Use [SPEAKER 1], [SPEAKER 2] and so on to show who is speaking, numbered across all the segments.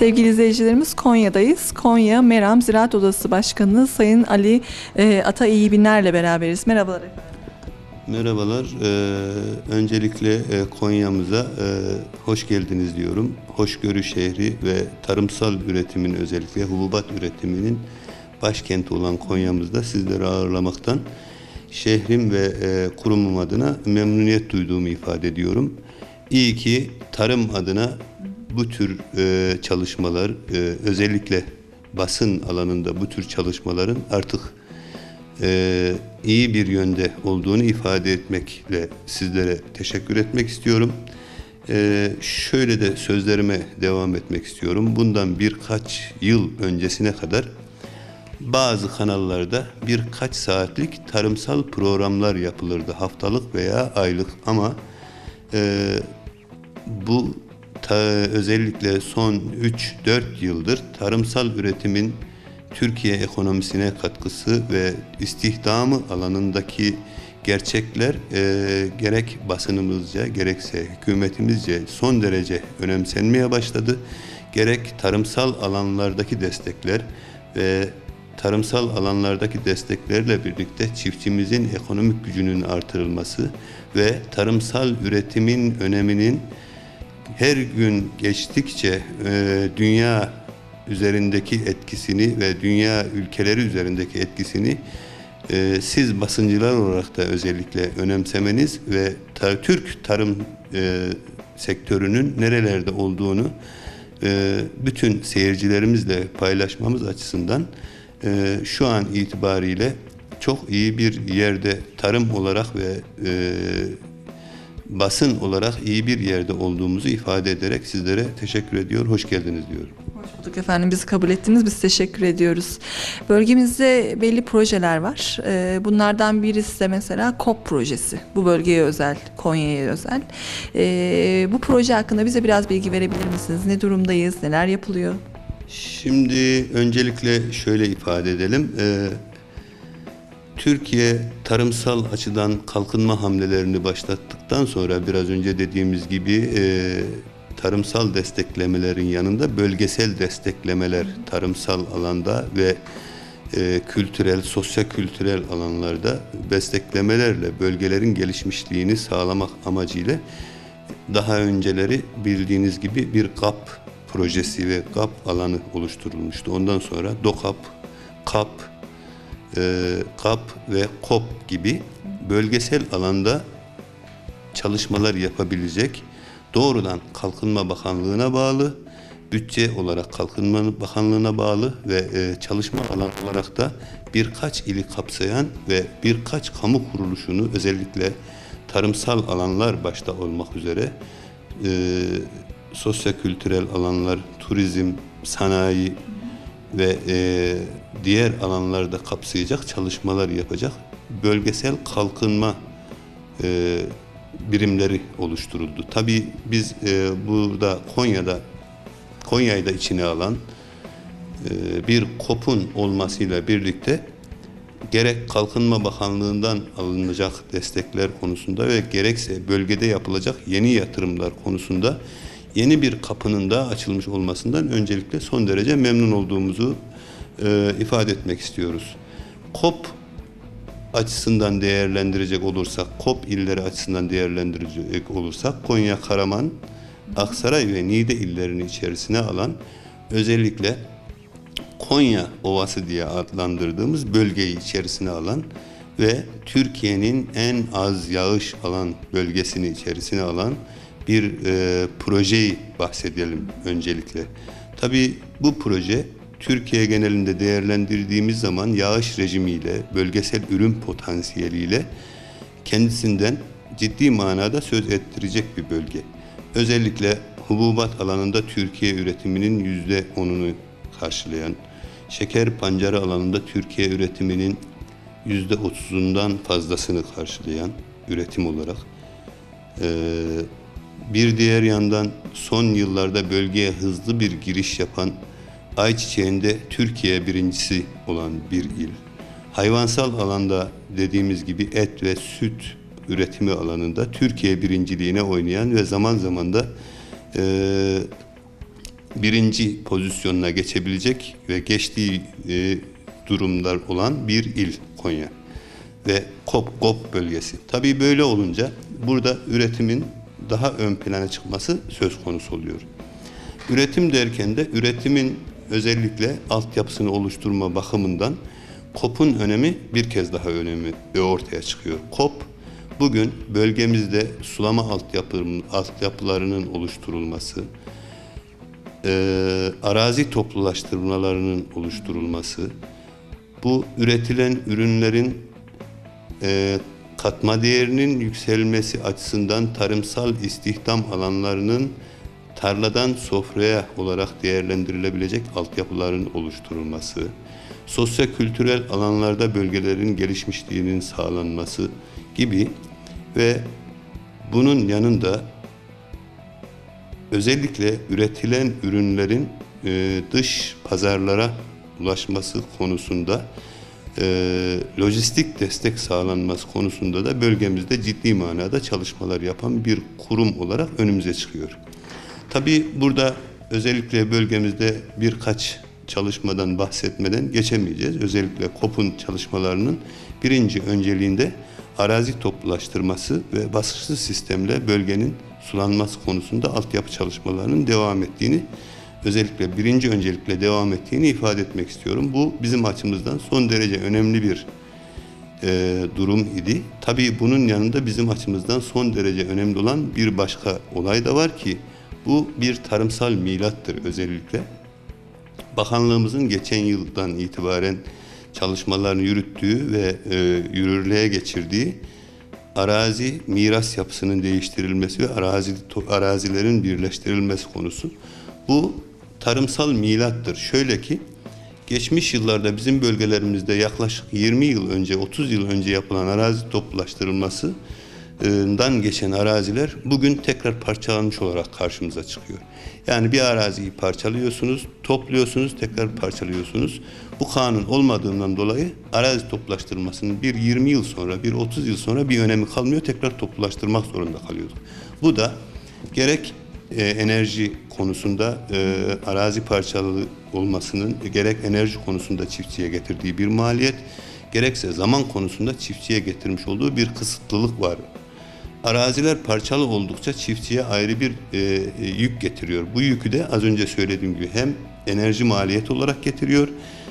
[SPEAKER 1] Sevgili izleyicilerimiz Konya'dayız. Konya Meram Ziraat Odası Başkanı Sayın Ali e, Ata İyi Biner'le beraberiz. Merhabalar.
[SPEAKER 2] Merhabalar. Ee, öncelikle e, Konya'mıza e, hoş geldiniz diyorum. Hoşgörü şehri ve tarımsal üretimin özellikle hububat üretiminin başkenti olan Konya'mızda sizleri ağırlamaktan şehrim ve e, kurumum adına memnuniyet duyduğumu ifade ediyorum. İyi ki tarım adına bu tür e, çalışmalar e, özellikle basın alanında bu tür çalışmaların artık e, iyi bir yönde olduğunu ifade etmekle sizlere teşekkür etmek istiyorum. E, şöyle de sözlerime devam etmek istiyorum. Bundan birkaç yıl öncesine kadar bazı kanallarda birkaç saatlik tarımsal programlar yapılırdı haftalık veya aylık ama e, bu ta, özellikle son 3-4 yıldır tarımsal üretimin Türkiye ekonomisine katkısı ve istihdamı alanındaki gerçekler e, gerek basınımızca gerekse hükümetimizce son derece önemsenmeye başladı. Gerek tarımsal alanlardaki destekler ve tarımsal alanlardaki desteklerle birlikte çiftçimizin ekonomik gücünün artırılması ve tarımsal üretimin öneminin her gün geçtikçe e, dünya üzerindeki etkisini ve dünya ülkeleri üzerindeki etkisini e, siz basıncılar olarak da özellikle önemsemeniz ve ta, Türk tarım e, sektörünün nerelerde olduğunu e, bütün seyircilerimizle paylaşmamız açısından e, şu an itibariyle çok iyi bir yerde tarım olarak ve e, basın olarak iyi bir yerde olduğumuzu ifade ederek sizlere teşekkür ediyor, hoş geldiniz diyorum.
[SPEAKER 1] Hoş bulduk efendim. Bizi kabul ettiniz. Biz teşekkür ediyoruz. Bölgemizde belli projeler var. E, bunlardan birisi de mesela KOP projesi. Bu bölgeye özel, Konya'ya özel. E, bu proje hakkında bize biraz bilgi verebilir misiniz? Ne durumdayız? Neler yapılıyor?
[SPEAKER 2] Şimdi öncelikle şöyle ifade edelim. Ee, Türkiye tarımsal açıdan kalkınma hamlelerini başlattıktan sonra biraz önce dediğimiz gibi e, tarımsal desteklemelerin yanında bölgesel desteklemeler tarımsal alanda ve e, kültürel, sosyo-kültürel alanlarda desteklemelerle bölgelerin gelişmişliğini sağlamak amacıyla daha önceleri bildiğiniz gibi bir GAP projesi ve GAP alanı oluşturulmuştu. Ondan sonra DOKAP, KAP, e, KAP ve KOP gibi bölgesel alanda çalışmalar yapabilecek doğrudan Kalkınma Bakanlığı'na bağlı, bütçe olarak Kalkınma Bakanlığı'na bağlı ve e, çalışma alan olarak da birkaç ili kapsayan ve birkaç kamu kuruluşunu özellikle tarımsal alanlar başta olmak üzere e, sosyo-kültürel alanlar, turizm, sanayi ve e, diğer alanlarda kapsayacak çalışmalar yapacak bölgesel kalkınma e, birimleri oluşturuldu. Tabii biz e, burada Konya'da Konya'yı da içine alan e, bir KOP'un olmasıyla birlikte gerek Kalkınma Bakanlığı'ndan alınacak destekler konusunda ve gerekse bölgede yapılacak yeni yatırımlar konusunda yeni bir kapının da açılmış olmasından öncelikle son derece memnun olduğumuzu e, ifade etmek istiyoruz. KOP açısından değerlendirecek olursak, KOP illeri açısından değerlendirecek olursak Konya, Karaman, Aksaray ve Niğde illerini içerisine alan özellikle Konya Ovası diye adlandırdığımız bölgeyi içerisine alan ve Türkiye'nin en az yağış alan bölgesini içerisine alan bir e, projeyi bahsedelim öncelikle. Tabii bu proje Türkiye genelinde değerlendirdiğimiz zaman yağış rejimiyle, bölgesel ürün potansiyeliyle kendisinden ciddi manada söz ettirecek bir bölge. Özellikle hububat alanında Türkiye üretiminin yüzde onunu karşılayan, şeker pancarı alanında Türkiye üretiminin yüzde otuzundan fazlasını karşılayan üretim olarak, bir diğer yandan son yıllarda bölgeye hızlı bir giriş yapan ayçiçeğinde Türkiye birincisi olan bir il. Hayvansal alanda dediğimiz gibi et ve süt üretimi alanında Türkiye birinciliğine oynayan ve zaman zaman da e, birinci pozisyonuna geçebilecek ve geçtiği e, durumlar olan bir il Konya ve KOP GOP bölgesi. Tabii böyle olunca burada üretimin daha ön plana çıkması söz konusu oluyor. Üretim derken de üretimin özellikle altyapısını oluşturma bakımından KOP'un önemi bir kez daha önemi ortaya çıkıyor. KOP bugün bölgemizde sulama altyapı, altyapılarının oluşturulması, e, arazi toplulaştırmalarının oluşturulması, bu üretilen ürünlerin e, katma değerinin yükselmesi açısından tarımsal istihdam alanlarının tarladan sofraya olarak değerlendirilebilecek altyapıların oluşturulması, sosyo-kültürel alanlarda bölgelerin gelişmişliğinin sağlanması gibi ve bunun yanında özellikle üretilen ürünlerin e, dış pazarlara ulaşması konusunda e, lojistik destek sağlanması konusunda da bölgemizde ciddi manada çalışmalar yapan bir kurum olarak önümüze çıkıyor. Tabii burada özellikle bölgemizde birkaç çalışmadan bahsetmeden geçemeyeceğiz. Özellikle KOP'un çalışmalarının birinci önceliğinde arazi toplulaştırması ve basınçlı sistemle bölgenin sulanması konusunda altyapı çalışmalarının devam ettiğini özellikle birinci öncelikle devam ettiğini ifade etmek istiyorum. Bu bizim açımızdan son derece önemli bir e, durum idi. Tabii bunun yanında bizim açımızdan son derece önemli olan bir başka olay da var ki bu bir tarımsal milattır özellikle. Bakanlığımızın geçen yıldan itibaren çalışmalarını yürüttüğü ve e, yürürlüğe geçirdiği arazi miras yapısının değiştirilmesi ve arazi arazilerin birleştirilmesi konusu. Bu tarımsal milattır. Şöyle ki geçmiş yıllarda bizim bölgelerimizde yaklaşık 20 yıl önce 30 yıl önce yapılan arazi toplulaştırılması dan geçen araziler bugün tekrar parçalanmış olarak karşımıza çıkıyor. Yani bir araziyi parçalıyorsunuz, topluyorsunuz, tekrar parçalıyorsunuz. Bu kanun olmadığından dolayı arazi toplaştırmasının bir 20 yıl sonra, bir 30 yıl sonra bir önemi kalmıyor. Tekrar toplulaştırmak zorunda kalıyorduk. Bu da gerek e, enerji konusunda e, arazi parçalı olmasının gerek enerji konusunda çiftçiye getirdiği bir maliyet, gerekse zaman konusunda çiftçiye getirmiş olduğu bir kısıtlılık var. Araziler parçalı oldukça çiftçiye ayrı bir e, yük getiriyor. Bu yükü de az önce söylediğim gibi hem enerji maliyeti olarak getiriyor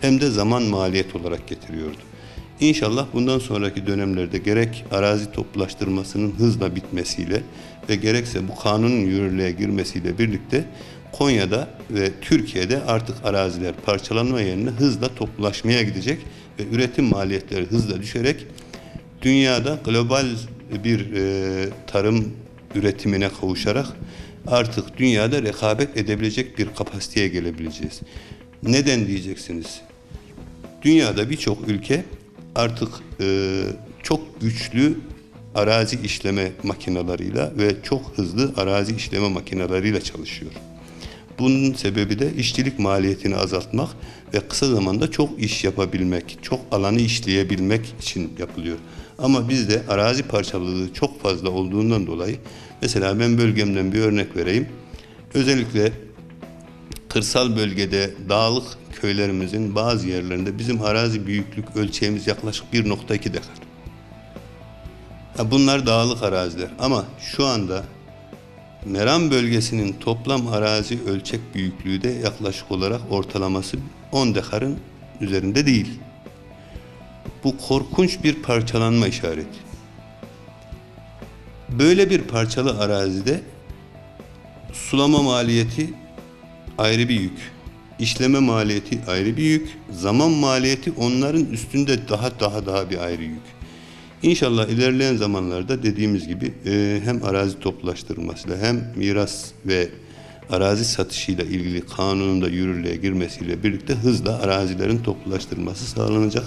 [SPEAKER 2] hem de zaman maliyet olarak getiriyordu. İnşallah bundan sonraki dönemlerde gerek arazi toplulaştırmasının hızla bitmesiyle ve gerekse bu kanunun yürürlüğe girmesiyle birlikte Konya'da ve Türkiye'de artık araziler parçalanma yerine hızla toplulaşmaya gidecek ve üretim maliyetleri hızla düşerek dünyada global bir e, tarım üretimine kavuşarak artık dünyada rekabet edebilecek bir kapasiteye gelebileceğiz. Neden diyeceksiniz? Dünyada birçok ülke artık e, çok güçlü arazi işleme makinalarıyla ve çok hızlı arazi işleme makinalarıyla çalışıyor. Bunun sebebi de işçilik maliyetini azaltmak ve kısa zamanda çok iş yapabilmek, çok alanı işleyebilmek için yapılıyor. Ama bizde arazi parçalılığı çok fazla olduğundan dolayı mesela ben bölgemden bir örnek vereyim. Özellikle kırsal bölgede dağlık köylerimizin bazı yerlerinde bizim arazi büyüklük ölçeğimiz yaklaşık 1.2 dekar. Bunlar dağlık araziler ama şu anda Meram bölgesinin toplam arazi ölçek büyüklüğü de yaklaşık olarak ortalaması 10 dekarın üzerinde değil. Bu korkunç bir parçalanma işareti. Böyle bir parçalı arazide sulama maliyeti ayrı bir yük. İşleme maliyeti ayrı bir yük. Zaman maliyeti onların üstünde daha daha daha bir ayrı yük. İnşallah ilerleyen zamanlarda dediğimiz gibi e, hem arazi toplulaştırılmasıyla hem miras ve arazi satışıyla ilgili kanunun da yürürlüğe girmesiyle birlikte hızla arazilerin toplulaştırılması sağlanacak.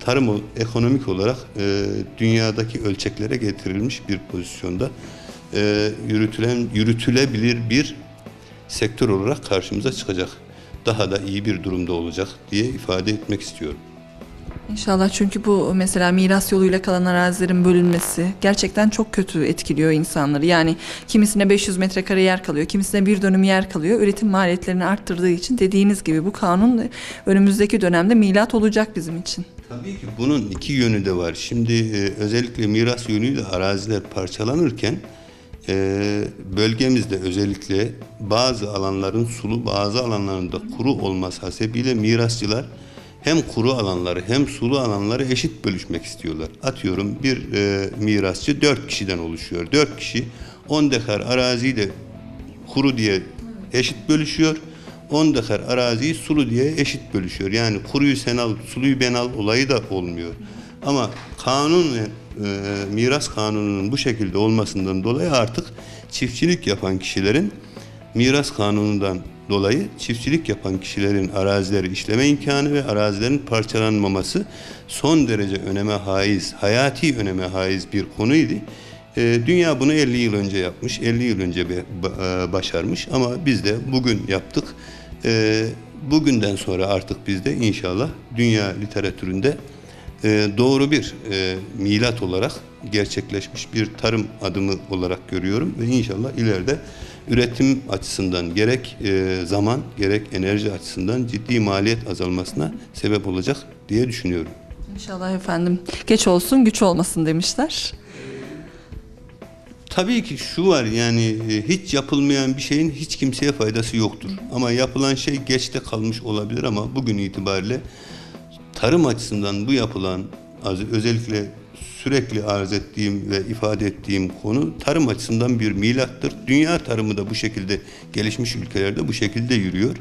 [SPEAKER 2] Tarım ekonomik olarak e, dünyadaki ölçeklere getirilmiş bir pozisyonda e, yürütülen yürütülebilir bir sektör olarak karşımıza çıkacak. Daha da iyi bir durumda olacak diye ifade etmek istiyorum.
[SPEAKER 1] İnşallah çünkü bu mesela miras yoluyla kalan arazilerin bölünmesi gerçekten çok kötü etkiliyor insanları. Yani kimisine 500 metrekare yer kalıyor, kimisine bir dönüm yer kalıyor. Üretim maliyetlerini arttırdığı için dediğiniz gibi bu kanun önümüzdeki dönemde milat olacak bizim için.
[SPEAKER 2] Tabii ki bunun iki yönü de var. Şimdi e, özellikle miras yönüyle araziler parçalanırken e, bölgemizde özellikle bazı alanların sulu bazı alanların da kuru olması hasebiyle mirasçılar hem kuru alanları hem sulu alanları eşit bölüşmek istiyorlar. Atıyorum bir e, mirasçı dört kişiden oluşuyor. Dört kişi 10 dekar araziyi de kuru diye eşit bölüşüyor. 10 dekar araziyi sulu diye eşit bölüşüyor. Yani kuruyu sen al, suluyu ben al olayı da olmuyor. Ama kanun e, miras kanununun bu şekilde olmasından dolayı artık çiftçilik yapan kişilerin miras kanunundan dolayı çiftçilik yapan kişilerin arazileri işleme imkanı ve arazilerin parçalanmaması son derece öneme haiz, hayati öneme haiz bir konuydu. Ee, Dünya bunu 50 yıl önce yapmış, 50 yıl önce e, başarmış ama biz de bugün yaptık. Ee, Bugünden sonra artık biz de inşallah dünya literatüründe e, doğru bir e, milat olarak gerçekleşmiş bir tarım adımı olarak görüyorum ve inşallah ileride üretim açısından gerek e, zaman gerek enerji açısından ciddi maliyet azalmasına sebep olacak diye düşünüyorum.
[SPEAKER 1] İnşallah efendim. Geç olsun güç olmasın demişler.
[SPEAKER 2] Tabii ki şu var yani e, hiç yapılmayan bir şeyin hiç kimseye faydası yoktur. Ama yapılan şey geçte kalmış olabilir ama bugün itibariyle tarım açısından bu yapılan özellikle sürekli arz ettiğim ve ifade ettiğim konu tarım açısından bir milattır. Dünya tarımı da bu şekilde gelişmiş ülkelerde bu şekilde yürüyor.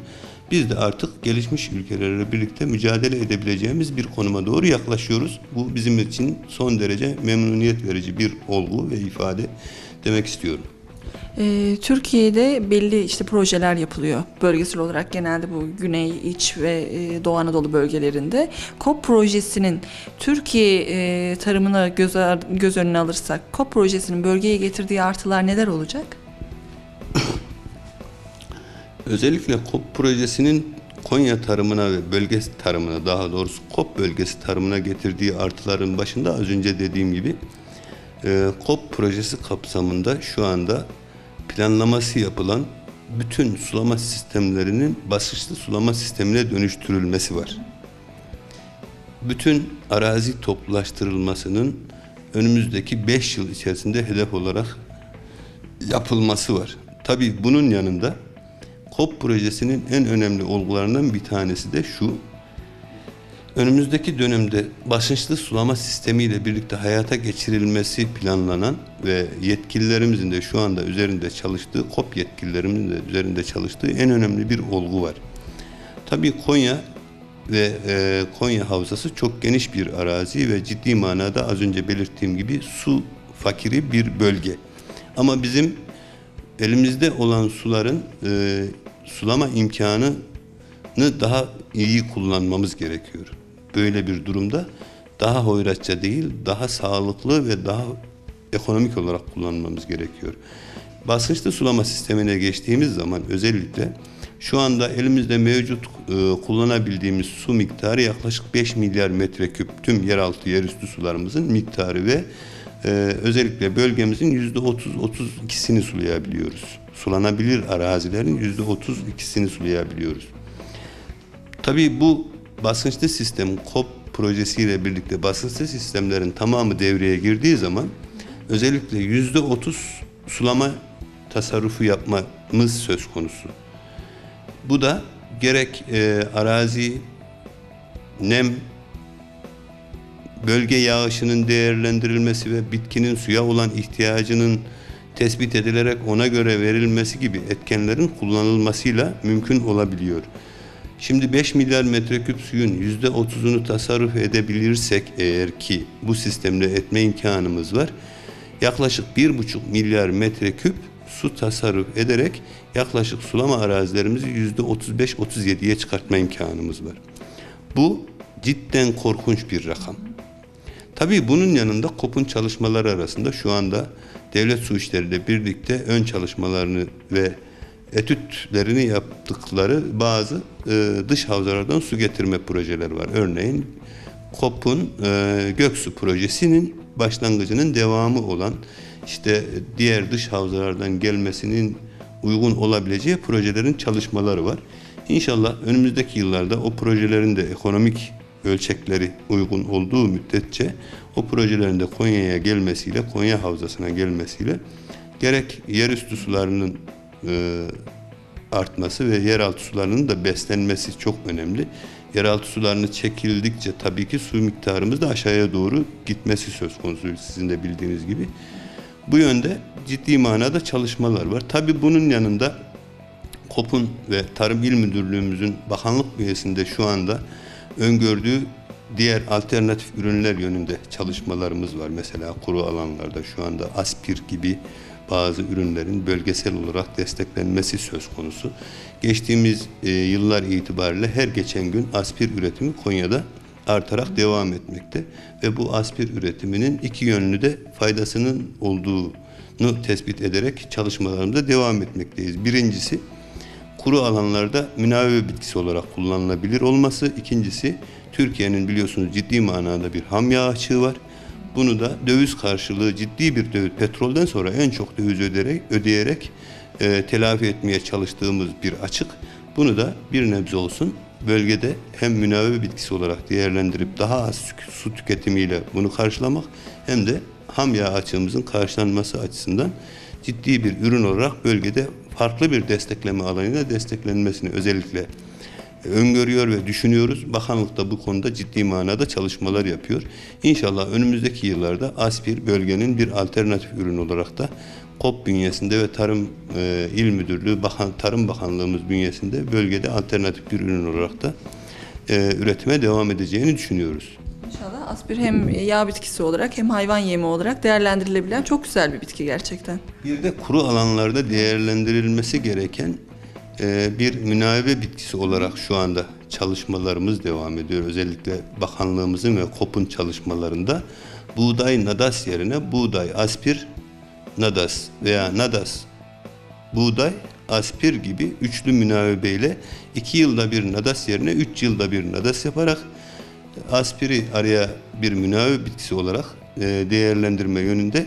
[SPEAKER 2] Biz de artık gelişmiş ülkelerle birlikte mücadele edebileceğimiz bir konuma doğru yaklaşıyoruz. Bu bizim için son derece memnuniyet verici bir olgu ve ifade demek istiyorum.
[SPEAKER 1] Ee, Türkiye'de belli işte projeler yapılıyor. Bölgesel olarak genelde bu Güney, İç ve e, Doğu Anadolu bölgelerinde. KOP projesinin Türkiye e, tarımına göz, göz önüne alırsak KOP projesinin bölgeye getirdiği artılar neler olacak?
[SPEAKER 2] Özellikle KOP projesinin Konya tarımına ve bölge tarımına daha doğrusu KOP bölgesi tarımına getirdiği artıların başında az önce dediğim gibi e, KOP projesi kapsamında şu anda planlaması yapılan bütün sulama sistemlerinin basınçlı sulama sistemine dönüştürülmesi var. Bütün arazi toplulaştırılmasının önümüzdeki 5 yıl içerisinde hedef olarak yapılması var. Tabii bunun yanında KOP projesinin en önemli olgularından bir tanesi de şu. Önümüzdeki dönemde basınçlı sulama sistemiyle birlikte hayata geçirilmesi planlanan ve yetkililerimizin de şu anda üzerinde çalıştığı, KOP yetkililerimizin de üzerinde çalıştığı en önemli bir olgu var. Tabii Konya ve e, Konya Havzası çok geniş bir arazi ve ciddi manada az önce belirttiğim gibi su fakiri bir bölge. Ama bizim elimizde olan suların e, sulama imkanını daha iyi kullanmamız gerekiyor. Böyle bir durumda daha hoyratça değil, daha sağlıklı ve daha ekonomik olarak kullanmamız gerekiyor. Basınçlı sulama sistemine geçtiğimiz zaman özellikle şu anda elimizde mevcut e, kullanabildiğimiz su miktarı yaklaşık 5 milyar metreküp tüm yeraltı yerüstü sularımızın miktarı ve e, özellikle bölgemizin yüzde 30-32'sini sulayabiliyoruz. Sulanabilir arazilerin yüzde 32'sini sulayabiliyoruz. Tabii bu basınçlı sistem KOP projesiyle birlikte basınçlı sistemlerin tamamı devreye girdiği zaman özellikle yüzde 30 sulama tasarrufu yapmamız söz konusu. Bu da gerek e, arazi, nem, bölge yağışının değerlendirilmesi ve bitkinin suya olan ihtiyacının tespit edilerek ona göre verilmesi gibi etkenlerin kullanılmasıyla mümkün olabiliyor. Şimdi 5 milyar metreküp suyun yüzde 30'unu tasarruf edebilirsek eğer ki bu sistemle etme imkanımız var. Yaklaşık 1,5 milyar metreküp su tasarruf ederek yaklaşık sulama arazilerimizi yüzde 35-37'ye çıkartma imkanımız var. Bu cidden korkunç bir rakam. Tabii bunun yanında KOP'un çalışmaları arasında şu anda devlet su işleriyle birlikte ön çalışmalarını ve etütlerini yaptıkları bazı e, dış havzalardan su getirme projeleri var. Örneğin KOP'un e, Göksu projesinin başlangıcının devamı olan işte diğer dış havzalardan gelmesinin uygun olabileceği projelerin çalışmaları var. İnşallah önümüzdeki yıllarda o projelerin de ekonomik ölçekleri uygun olduğu müddetçe o projelerin de Konya'ya gelmesiyle, Konya Havzası'na gelmesiyle gerek yerüstü sularının e, artması ve yeraltı sularının da beslenmesi çok önemli. Yeraltı sularını çekildikçe tabii ki su miktarımız da aşağıya doğru gitmesi söz konusu sizin de bildiğiniz gibi. Bu yönde ciddi manada çalışmalar var. Tabii bunun yanında KOP'un ve Tarım İl Müdürlüğümüzün bakanlık bünyesinde şu anda öngördüğü diğer alternatif ürünler yönünde çalışmalarımız var. Mesela kuru alanlarda şu anda aspir gibi bazı ürünlerin bölgesel olarak desteklenmesi söz konusu. Geçtiğimiz e, yıllar itibariyle her geçen gün aspir üretimi Konya'da artarak devam etmekte ve bu aspir üretiminin iki yönlü de faydasının olduğunu tespit ederek çalışmalarımıza devam etmekteyiz. Birincisi kuru alanlarda münavve bitkisi olarak kullanılabilir olması. İkincisi Türkiye'nin biliyorsunuz ciddi manada bir ham yağ açığı var. Bunu da döviz karşılığı ciddi bir döviz, petrolden sonra en çok döviz ödeyerek, ödeyerek e, telafi etmeye çalıştığımız bir açık. Bunu da bir nebze olsun bölgede hem münavve bitkisi olarak değerlendirip daha az su tüketimiyle bunu karşılamak hem de ham yağ açığımızın karşılanması açısından ciddi bir ürün olarak bölgede farklı bir destekleme alanıyla desteklenmesini özellikle öngörüyor ve düşünüyoruz. Bakanlık da bu konuda ciddi manada çalışmalar yapıyor. İnşallah önümüzdeki yıllarda aspir bölgenin bir alternatif ürün olarak da KOP bünyesinde ve Tarım e, İl Müdürlüğü, Bakan, Tarım Bakanlığımız bünyesinde bölgede alternatif bir ürün olarak da e, üretime devam edeceğini düşünüyoruz.
[SPEAKER 1] İnşallah aspir hem yağ bitkisi olarak hem hayvan yemi olarak değerlendirilebilen çok güzel bir bitki gerçekten.
[SPEAKER 2] Bir de kuru alanlarda değerlendirilmesi gereken bir münavebe bitkisi olarak şu anda çalışmalarımız devam ediyor. Özellikle bakanlığımızın ve KOP'un çalışmalarında buğday nadas yerine buğday aspir nadas veya nadas buğday aspir gibi üçlü münavebeyle iki yılda bir nadas yerine üç yılda bir nadas yaparak aspiri araya bir münavve bitkisi olarak e, değerlendirme yönünde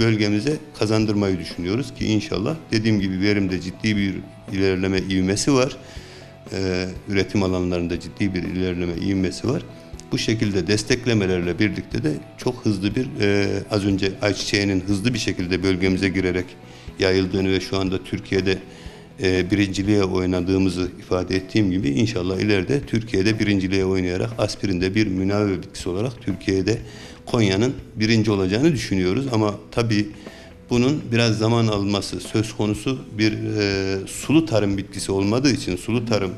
[SPEAKER 2] bölgemize kazandırmayı düşünüyoruz ki inşallah dediğim gibi verimde ciddi bir ilerleme ivmesi var. E, üretim alanlarında ciddi bir ilerleme ivmesi var. Bu şekilde desteklemelerle birlikte de çok hızlı bir e, az önce ayçiçeğinin hızlı bir şekilde bölgemize girerek yayıldığını ve şu anda Türkiye'de e, birinciliğe oynadığımızı ifade ettiğim gibi inşallah ileride Türkiye'de birinciliğe oynayarak aspirinde bir münavve bitkisi olarak Türkiye'de Konya'nın birinci olacağını düşünüyoruz. Ama tabii bunun biraz zaman alması söz konusu bir e, sulu tarım bitkisi olmadığı için sulu tarım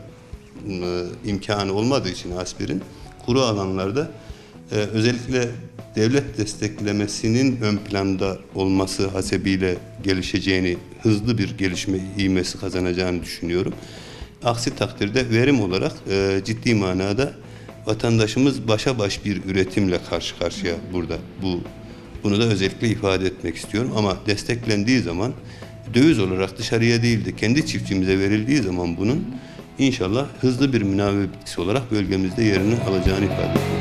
[SPEAKER 2] e, imkanı olmadığı için aspirin kuru alanlarda e, özellikle devlet desteklemesinin ön planda olması hasebiyle gelişeceğini, hızlı bir gelişme ivmesi kazanacağını düşünüyorum. Aksi takdirde verim olarak e, ciddi manada vatandaşımız başa baş bir üretimle karşı karşıya burada. Bu bunu da özellikle ifade etmek istiyorum ama desteklendiği zaman döviz olarak dışarıya değil de kendi çiftçimize verildiği zaman bunun inşallah hızlı bir münavve bitkisi olarak bölgemizde yerini alacağını ifade ediyorum.